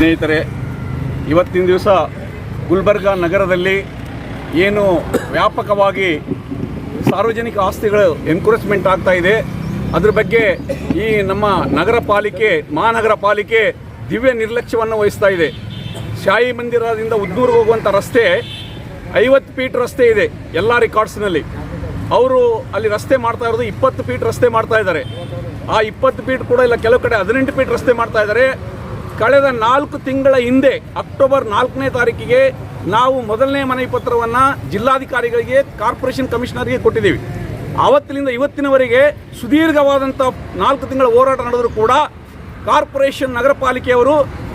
ಸ್ನೇಹಿತರೆ, ಇವತ್ತಿನ ದಿವಸ ಗುಲ್ಬರ್ಗ ನಗರದಲ್ಲಿ ಏನು ವ್ಯಾಪಕವಾಗಿ ಸಾರ್ವಜನಿಕ ಆಸ್ತಿಗಳು ಎನ್ಕ್ರೋಚ್ಮೆಂಟ್ ಆಗ್ತಾ ಇದೆ. ಅದ್ರ ಬಗ್ಗೆ ಈ ನಮ್ಮ ನಗರ ಪಾಲಿಕೆ, ಮಹಾನಗರ ಪಾಲಿಕೆ ದಿವ್ಯ ನಿರ್ಲಕ್ಷ್ಯವನ್ನು ವಹಿಸ್ತಾ ಇದೆ. ಶಾಹಿ ಮಂದಿರದಿಂದ ಉದ್ನೂರಿಗೆ ಹೋಗುವಂಥ ರಸ್ತೆ ಐವತ್ತು ಫೀಟ್ ರಸ್ತೆ ಇದೆ ಎಲ್ಲ ರೆಕಾರ್ಡ್ಸ್ನಲ್ಲಿ ಅವರು ಅಲ್ಲಿ ರಸ್ತೆ ಮಾಡ್ತಾ ಇರೋದು ಇಪ್ಪತ್ತು ಫೀಟ್ ರಸ್ತೆ ಮಾಡ್ತಾ ಇದ್ದಾರೆ. ಆ ಇಪ್ಪತ್ತು ಫೀಟ್ ಕೂಡ ಇಲ್ಲ, ಕೆಲವು ಕಡೆ ಹದಿನೆಂಟು ಫೀಟ್ ರಸ್ತೆ ಮಾಡ್ತಾ ಇದ್ದಾರೆ. ಕಳೆದ ನಾಲ್ಕು ತಿಂಗಳ ಹಿಂದೆ ಅಕ್ಟೋಬರ್ ನಾಲ್ಕನೇ ತಾರೀಕಿಗೆ ನಾವು ಮೊದಲನೇ ಮನವಿ ಪತ್ರವನ್ನು ಜಿಲ್ಲಾಧಿಕಾರಿಗಳಿಗೆ, ಕಾರ್ಪೊರೇಷನ್ ಕಮಿಷನರ್ಗೆ ಕೊಟ್ಟಿದ್ದೀವಿ. ಆವತ್ತಿನಿಂದ ಇವತ್ತಿನವರೆಗೆ ಸುದೀರ್ಘವಾದಂಥ ನಾಲ್ಕು ತಿಂಗಳ ಹೋರಾಟ ನಡೆದರೂ ಕೂಡ ಕಾರ್ಪೊರೇಷನ್ ನಗರ ಪಾಲಿಕೆಯವರು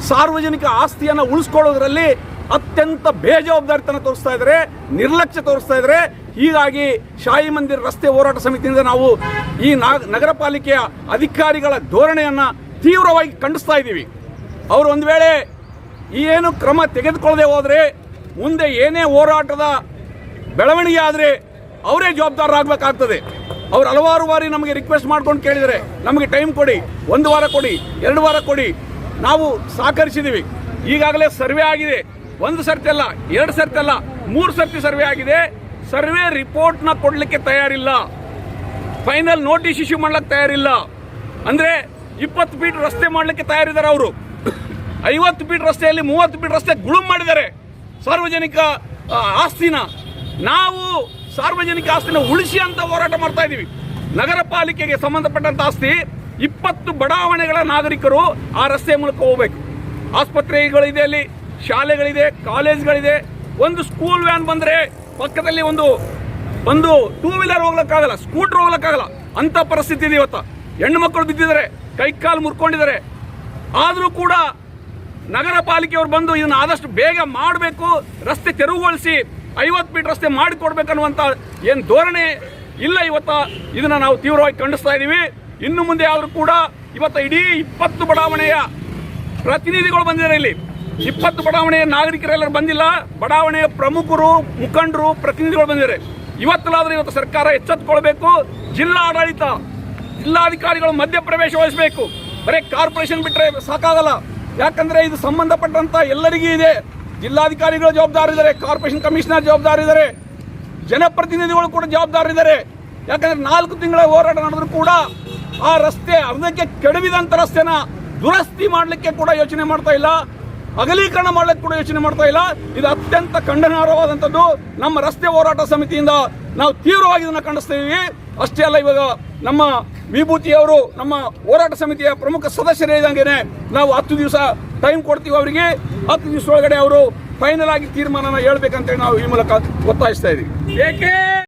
ಸಾರ್ವಜನಿಕ ಆಸ್ತಿಯನ್ನು ಉಳಿಸ್ಕೊಳ್ಳೋದ್ರಲ್ಲಿ ಅತ್ಯಂತ ಬೇಜವಾಬ್ದಾರಿತನ ತೋರಿಸ್ತಾ ಇದ್ದಾರೆ, ನಿರ್ಲಕ್ಷ್ಯ ತೋರಿಸ್ತಾ ಇದ್ದಾರೆ. ಹೀಗಾಗಿ ಶಾಹಿ ಮಂದಿರ ರಸ್ತೆ ಹೋರಾಟ ಸಮಿತಿಯಿಂದ ನಾವು ಈ ನಗರಪಾಲಿಕೆಯ ನಗರ ಪಾಲಿಕೆಯ ಅಧಿಕಾರಿಗಳ ಧೋರಣೆಯನ್ನು ತೀವ್ರವಾಗಿ ಖಂಡಿಸ್ತಾ ಇದ್ದೀವಿ. ಅವರು ಒಂದು ವೇಳೆ ಏನು ಕ್ರಮ ತೆಗೆದುಕೊಳ್ಳದೆ ಹೋದರೆ ಮುಂದೆ ಏನೇ ಹೋರಾಟದ ಬೆಳವಣಿಗೆ ಆದರೆ ಅವರೇ ಜವಾಬ್ದಾರರಾಗಬೇಕಾಗ್ತದೆ. ಅವ್ರು ಹಲವಾರು ಬಾರಿ ನಮಗೆ ರಿಕ್ವೆಸ್ಟ್ ಮಾಡ್ಕೊಂಡು ಕೇಳಿದರೆ ನಮಗೆ ಟೈಮ್ ಕೊಡಿ, ಒಂದು ವಾರ ಕೊಡಿ, ಎರಡು ವಾರ ಕೊಡಿ, ನಾವು ಸಹಕರಿಸಿದ್ದೀವಿ ಈಗಾಗಲೇ ಸರ್ವೆ ಆಗಿದೆ. ಒಂದು ಸರ್ತಿ ಅಲ್ಲ, ಎರಡು ಸರ್ತಿ ಅಲ್ಲ, ಮೂರು ಸರ್ತಿ ಸರ್ವೆ ಆಗಿದೆ. ಸರ್ವೆ ರಿಪೋರ್ಟ್ನ ಕೊಡಲಿಕ್ಕೆ ತಯಾರಿಲ್ಲ. ಫೈನಲ್ ನೋಟಿಸ್ ಇಶ್ಯೂ ಮಾಡ್ಲಿಕ್ಕೆ ತಯಾರಿಲ್ಲ. ಅಂದರೆ ಇಪ್ಪತ್ತು ಫೀಟ್ ರಸ್ತೆ ಮಾಡಲಿಕ್ಕೆ ತಯಾರಿದ್ದಾರೆ ಅವರು. ಐವತ್ತು ಫೀಟ್ ರಸ್ತೆಯಲ್ಲಿ, ಮೂವತ್ತು ಫೀಟ್ ರಸ್ತೆ ಗುಳುಂ ಮಾಡಿದ್ದಾರೆ ಸಾರ್ವಜನಿಕ ಆಸ್ತಿನ. ನಾವು ಸಾರ್ವಜನಿಕ ಆಸ್ತಿನ ಉಳಿಸಿ ಅಂತ ಹೋರಾಟ ಮಾಡ್ತಾ ಇದ್ದೀವಿ. ನಗರ ಪಾಲಿಕೆಗೆ ಸಂಬಂಧಪಟ್ಟಂತ ಆಸ್ತಿ, ಇಪ್ಪತ್ತು ಬಡಾವಣೆಗಳ ನಾಗರಿಕರು ಆ ರಸ್ತೆ ಮೂಲಕ ಹೋಗಬೇಕು. ಆಸ್ಪತ್ರೆಗಳಿದೆ ಅಲ್ಲಿ, ಶಾಲೆಗಳಿದೆ, ಕಾಲೇಜ್ಗಳಿದೆ. ಒಂದು ಸ್ಕೂಲ್ ವ್ಯಾನ್ ಬಂದರೆ ಪಕ್ಕದಲ್ಲಿ ಒಂದು ಒಂದು ಟೂ ವೀಲರ್ ಹೋಗ್ಲಿಕ್ಕಾಗಲ್ಲ ಸ್ಕೂಟರ್ ಹೋಗ್ಲಿಕ್ಕಾಗಲ್ಲ. ಅಂಥ ಪರಿಸ್ಥಿತಿ ಇದೆ ಇವತ್ತು. ಹೆಣ್ಣು ಮಕ್ಕಳು ಬಿದ್ದಿದ್ದಾರೆ, ಕೈ ಕಾಲು ಮುರ್ಕೊಂಡಿದ್ದಾರೆ. ಆದರೂ ಕೂಡ ನಗರ ಪಾಲಿಕೆಯವರು ಬಂದು ಇದನ್ನ ಆದಷ್ಟು ಬೇಗ ಮಾಡಬೇಕು, ರಸ್ತೆ ತೆರವುಗೊಳಿಸಿ ಐವತ್ತು ಮೀಟರ್ ರಸ್ತೆ ಮಾಡಿಕೊಡ್ಬೇಕನ್ನುವಂಥ ಏನು ಧೋರಣೆ ಇಲ್ಲ ಇವತ್ತು. ಇದನ್ನ ನಾವು ತೀವ್ರವಾಗಿ ಖಂಡಿಸ್ತಾ ಇದ್ದೀವಿ ಇನ್ನು ಮುಂದೆ ಆದರೂ ಕೂಡ ಇವತ್ತು ಇಡೀ ಇಪ್ಪತ್ತು ಬಡಾವಣೆಯ ಪ್ರತಿನಿಧಿಗಳು ಬಂದಿದ್ದಾರೆ ಇಲ್ಲಿ. ಇಪ್ಪತ್ತು ಬಡಾವಣೆಯ ನಾಗರಿಕರೆಲ್ಲರೂ ಬಂದಿಲ್ಲ. ಬಡಾವಣೆಯ ಪ್ರಮುಖರು, ಮುಖಂಡರು, ಪ್ರತಿನಿಧಿಗಳು ಬಂದಿದ್ದಾರೆ. ಇವತ್ತಲ್ಲಾದರೆ ಇವತ್ತು ಸರ್ಕಾರ ಎಚ್ಚೆತ್ತುಕೊಳ್ಬೇಕು ಜಿಲ್ಲಾ ಆಡಳಿತ ಜಿಲ್ಲಾಧಿಕಾರಿಗಳು ಮಧ್ಯಪ್ರವೇಶ ವಹಿಸಬೇಕು. ಬರೀ ಕಾರ್ಪೊರೇಷನ್ ಬಿಟ್ಟರೆ ಸಾಕಾಗಲ್ಲ. ಯಾಕಂದ್ರೆ ಇದು ಸಂಬಂಧಪಟ್ಟಂತ ಎಲ್ಲರಿಗೂ ಇದೆ. ಜಿಲ್ಲಾಧಿಕಾರಿಗಳು ಜವಾಬ್ದಾರಿದ್ದಾರೆ ಕಾರ್ಪೊರೇಷನ್ ಕಮಿಷನರ್ ಜವಾಬ್ದಾರಿದ್ದಾರೆ ಜನಪ್ರತಿನಿಧಿಗಳು ಕೂಡ ಜವಾಬ್ದಾರಿದ್ದಾರೆ ಯಾಕಂದ್ರೆ ನಾಲ್ಕು ತಿಂಗಳ ಹೋರಾಟ ನಡೆದ್ರು ಕೂಡ ಆ ರಸ್ತೆ ಅರ್ಧಕ್ಕೆ ಕೆಡವಿದಂತ ರಸ್ತೆನ ದುರಸ್ತಿ ಮಾಡಲಿಕ್ಕೆ ಕೂಡ ಯೋಚನೆ ಮಾಡ್ತಾ ಇಲ್ಲ. ಅಗಲೀಕರಣ ಮಾಡಲಿಕ್ಕೆ ಕೂಡ ಯೋಚನೆ ಮಾಡ್ತಾ ಇಲ್ಲ. ಇದು ಅತ್ಯಂತ ಖಂಡನಾರ್ಹವಾದಂಥದ್ದು ನಮ್ಮ ರಸ್ತೆ ಹೋರಾಟ ಸಮಿತಿಯಿಂದ ನಾವು ತೀವ್ರವಾಗಿ ಇದನ್ನು ಖಂಡಿಸ್ತಾ ಇದ್ದೀವಿ ಅಷ್ಟೇ ಅಲ್ಲ, ಇವಾಗ ನಮ್ಮ ವಿಭೂತಿ ಅವರು, ನಮ್ಮ ಹೋರಾಟ ಸಮಿತಿಯ ಪ್ರಮುಖ ಸದಸ್ಯರೇ ಇದ್ದಂಗೆ ನಾವು ಹತ್ತು ದಿವಸ ಟೈಮ್ ಕೊಡ್ತೀವಿ ಅವರಿಗೆ. ಹತ್ತು ದಿವಸ ಒಳಗಡೆ ಅವರು ಫೈನಲ್ ಆಗಿ ತೀರ್ಮಾನನ ಹೇಳ್ಬೇಕಂತೇಳಿ ನಾವು ಈ ಮೂಲಕ ಒತ್ತಾಯಿಸ್ತಾ ಇದ್ದೀವಿ. ಏಕೆ?